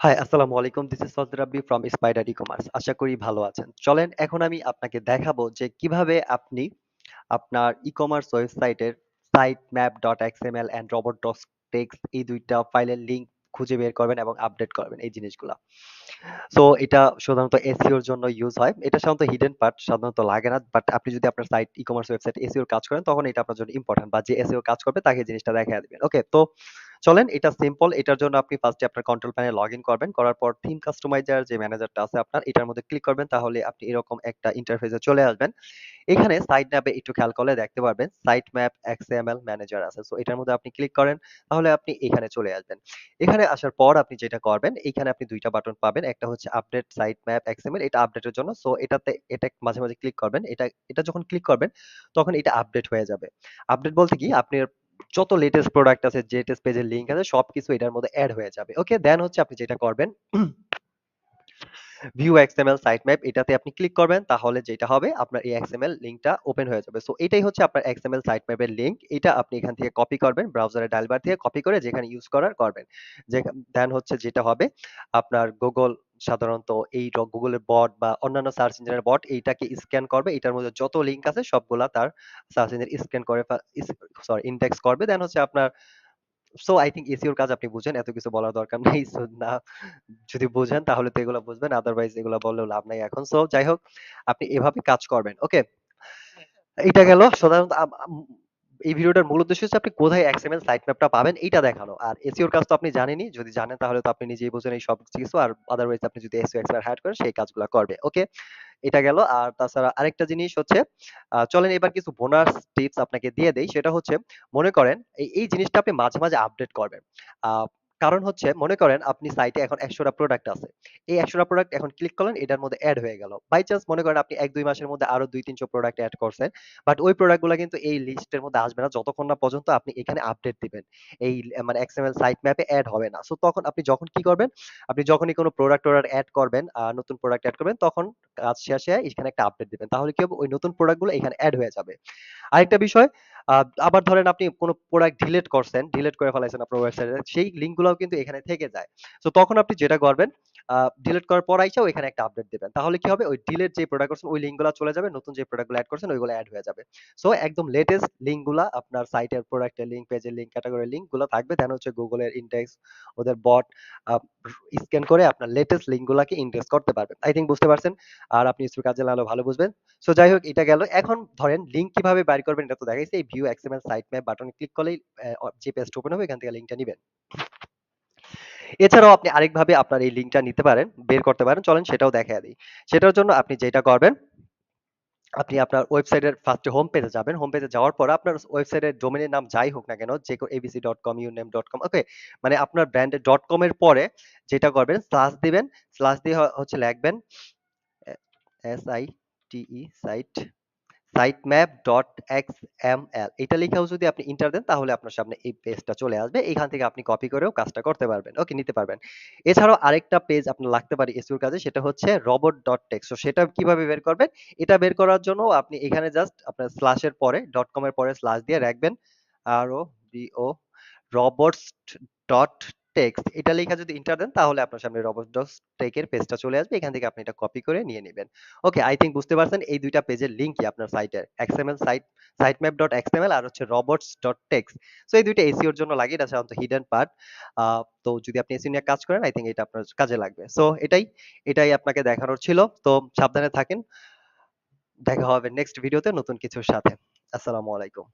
High, আসসালামু আলাইকুম। This is Fazal Rabbi from Spider e-commerce. আশা করি ভালো আছেন। চলেন এখন আমি আপনাকে দেখাবো যে কীভাবে আপনি আপনার ই-কমার্স ওয়েবসাইটের sitemap.xml and robot.txt এই ২ টা ফাইলের লিংক খুঁজে বের করবেন এবং আপডেট করবেন এই জিনিসগুলা। সো এটা সাধারণত SEO এর জন্য ইউজ হয়। এটা সাধারণত হিডেন পার্ট সাধারণত লাগে না। বাট আপনি যদি আপনার সাইট ই-কমার্স ওয়েবসাইট SEO এর কাজ করেন তখন এটা আপনার জন্য ইম্পোর্টেন্ট বা যে SEO কাজ করবে তাকে জিনিসটা দেখাইয়া দিবেন। ওকে? তো চলেন এটা সিম্পল। এটার জন্য আপনি ফার্স্টে আপনার কন্ট্রোল প্যানেলে লগইন করবেন। করার পর থিম কাস্টমাইজার যে ম্যানেজারটা আছে আপনার এটার মধ্যে ক্লিক করবেন তাহলে আপনি এরকম একটা ইন্টারফেসে চলে আসবেন। এখানে সাইট ম্যাপে একটু খেয়াল করলে দেখতে পারবেন সাইট ম্যাপ XML ম্যানেজার আছে। সো এটার মধ্যে আপনি ক্লিক করেন তাহলে আপনি এখানে চলে আসবেন। এখানে আসার পর আপনি যেটা করবেন এখানে আপনি দুইটা বাটন পাবেন। একটা হচ্ছে আপডেট সাইট ম্যাপ XML এটা আপডেটের জন্য। সো এটাতে এটা মাঝে, মাঝে ক্লিক করবেন। এটা এটা যখন ক্লিক করবেন তখন এটা আপডেট হয়ে যাবে। আপডেট বলতে কি আপনার যত লেটেস্ট প্রোডাক্ট আছে, জেটেস্ট পেজের লিংক আছে সবকিছু এটার মধ্যে অ্যাড হয়ে যাবে। ওকে? দেন হচ্ছে আপনি যেটা করবেন ভিউ এক্সএমএল সাইট সাইটম্যাপ এটাতে আপনি ক্লিক করবেন তাহলে যেটা হবে আপনার এই এক্সএমএল লিংকটা ওপেন হয়ে যাবে। সো এটাই হচ্ছে আপনার এক্সএমএল সাইট সাইটম্যাপের লিংক। এটা আপনি এখান থেকে কপি করবেন ব্রাউজারের ডায়াল বার থেকে কপি করে যেখানে ইউজ করার করবেন। যে দেন হচ্ছে যেটা হবে আপনার Google সাধারণত এই এর বট বা অন্যান্য সার্চ ইঞ্জিনের বট এইটাকে স্ক্যান করবে। এটার মধ্যে যত লিংক আছে সবগুলা তার সার্চ ইঞ্জিন স্ক্যান করে সরি ইনডেক্স করবে। দেন হচ্ছে আপনার সো আই থিংক এসইও এর কাজ আপনি বুঝেন। এত কিছু বলার দরকার নেই। সো না যদি বুঝেন তাহলে তো এগুলা বুঝবেন। আদারওয়াইজ এগুলা বললেও লাভ নাই এখন। সো যাই হোক আপনি এভাবে কাজ করবেন। ওকে? এটা গেল সাধারণত এই ভিডিওটার মূল উদ্দেশ্য হচ্ছে আপনি কোথায় এক্সএমএল সাইট ম্যাপটা পাবেন এইটা দেখানো। আর এসিওর কাজ তো আপনি জানেনই। যদি জানেন তাহলে তো আপনি নিজেই বুঝেন এই সব কিছু। আর আদারওয়াইজ আপনি যদি এসিও এক্সপার্ট হায়ার করেন সেই কাজগুলো করবে। ওকে? এটা গেল। আর তাছাড়া আরেকটা জিনিস হচ্ছে চলেন এবার কিছু বোনাস টিপস আপনাকে দিয়ে দেই। সেটা হচ্ছে মনে করেন এই জিনিসটা আপনি মাঝে, মাঝে আপডেট করবেন। কারণ হচ্ছে মনে করেন আপনি সাইটে এখন ১০০ টা প্রোডাক্ট আছে। এই ১০০ টা প্রোডাক্ট এখন ক্লিক করলেন এটার মধ্যে এড হয়ে গেল। বাই চান্স মনে করেন আপনি ১-২ মাসের মধ্যে আরও ২-৩০০ প্রোডাক্ট অ্যাড করছেন। বাট ওই প্রোডাক্টগুলা কিন্তু এই লিস্টের মধ্যে আসবে না যতক্ষণ না পর্যন্ত আপনি এখানে আপডেট দিবেন। এই মানে XML সাইট ম্যাপে অ্যাড হবে না। সো তখন আপনি যখন কি করবেন? আপনি যখনই কোনো প্রোডাক্ট অর্ডার এড করবেন, নতুন প্রোডাক্ট এড করবেন তখন কাজ শেষে এখানে একটা আপডেট দিবেন। তাহলে কি হবে? ওই নতুন প্রোডাক্টগুলো এখানে অ্যাড হয়ে যাবে। আরেকটা বিষয় আবার ধরেন আপনি কোনো প্রোডাক্ট ডিলেট করছেন, ডিলেট করে ফেলাইছেন আপনার ওয়েবসাইটে। সেই লিংকগুলো কিন্তু এখানে থেকে যায়। তো তখন আপনি যেটা করবেন ডিলিট করার পর আইসা ওইখানে একটা আপডেট দিবেন। তাহলে কি হবে? ওই ডিলিট যে প্রোডাক্ট করছেন ওই লিংকগুলা চলে যাবে। নতুন যে প্রোডাক্টগুলো এড করছেন ওইগুলো অ্যাড হয়ে যাবে। সো একদম লেটেস্ট লিংকগুলা আপনার সাইটের প্রোডাক্টের লিংক, পেজের লিংক, ক্যাটেগরির লিংকগুলো থাকবে। দেন হচ্ছে এর ইনডেক্স ওদের বট স্ক্যান করে আপনার লেটেস্ট লিংক গুলাকে ইনডেক্স করতে পারবেন। আই থিঙ্ক বুঝতে পারছেন। আর আপনি এসইও কাজে লাগালে ভালো বুঝবেন। সো যাই হোক এটা গেল। এখন ধরেন লিংক কীভাবে বাইর করবেন এটা তো দেখাইছি। এই ভিউ XML সাইট ম্যাপ বাটনে ক্লিক করলেই যে পেজটা ওপেন হবে এখান থেকে লিংকটা নিবেন। এছাড়াও আপনি আরেকভাবে আপনার এই লিঙ্কটা নিতে পারেন, বের করতে পারেন। চলেন সেটাও দেখাইয়া দেই। সেটার জন্য আপনি যেটা করবেন আপনি আপনার ওয়েবসাইটের ফার্স্টে হোম পেজে যাবেন। হোম পেজে যাওয়ার পর আপনার ওয়েবসাইটের ডোমেইনের নাম যাই হোক না কেন, যে ABC dot com your name dot com okay? মানে আপনার ব্র্যান্ডের .com এর পরে যেটা করবেন স্ল্যাশ দিবেন। স্ল্যাশ দিয়ে হচ্ছে লিখবেন এ এস-আই-টি-ই সাইট sitemap.xml এটা লিখাও যদি আপনি এন্টার দেন, তাহলে আপনার সামনে এই পেজটা চলে আসবে। এখান থেকে আপনি কপি করেও কাজটা করতে পারবেন। ওকে? নিতে পারবেন। এছাড়াও আরেকটা পেজ আপনার লাগতে পারে এসইওর কাজে, সেটা হচ্ছে robot.txt সো সেটা কীভাবে বের করবেন? এটা বের করার জন্য আপনি এখানে জাস্ট আপনার স্ল্যাশ এর পরে .com এর পরে স্ল্যাশ দিয়ে রাখবেন আর-ও-বি-ও robots.txt এটা লিখা যদি এন্টার দেন তাহলে আপনার সামনে robots.txt এর পেজটা চলে আসবে। এখান থেকে আপনি এটা কপি করে নিয়ে নিবেন। ওকে? আই থিংক বুঝতে পারছেন এই ২ টা পেজের লিংকই আপনার সাইটের XML সাইট sitemap.xml আর হচ্ছে robots.txt সো এই ২ টা এসইওর জন্য লাগে। এটা সাধারণত হিডেন পার্ট। তো যদি আপনি এসইও নিয়ে কাজ করেন আই থিংক এটা আপনার কাজে লাগবে। সো এটাই, এটাই আপনাকে দেখানোর ছিল। তো সাবধানে থাকেন। দেখা হবে নেক্সট ভিডিওতে নতুন কিছুর সাথে। আসসালামু আলাইকুম।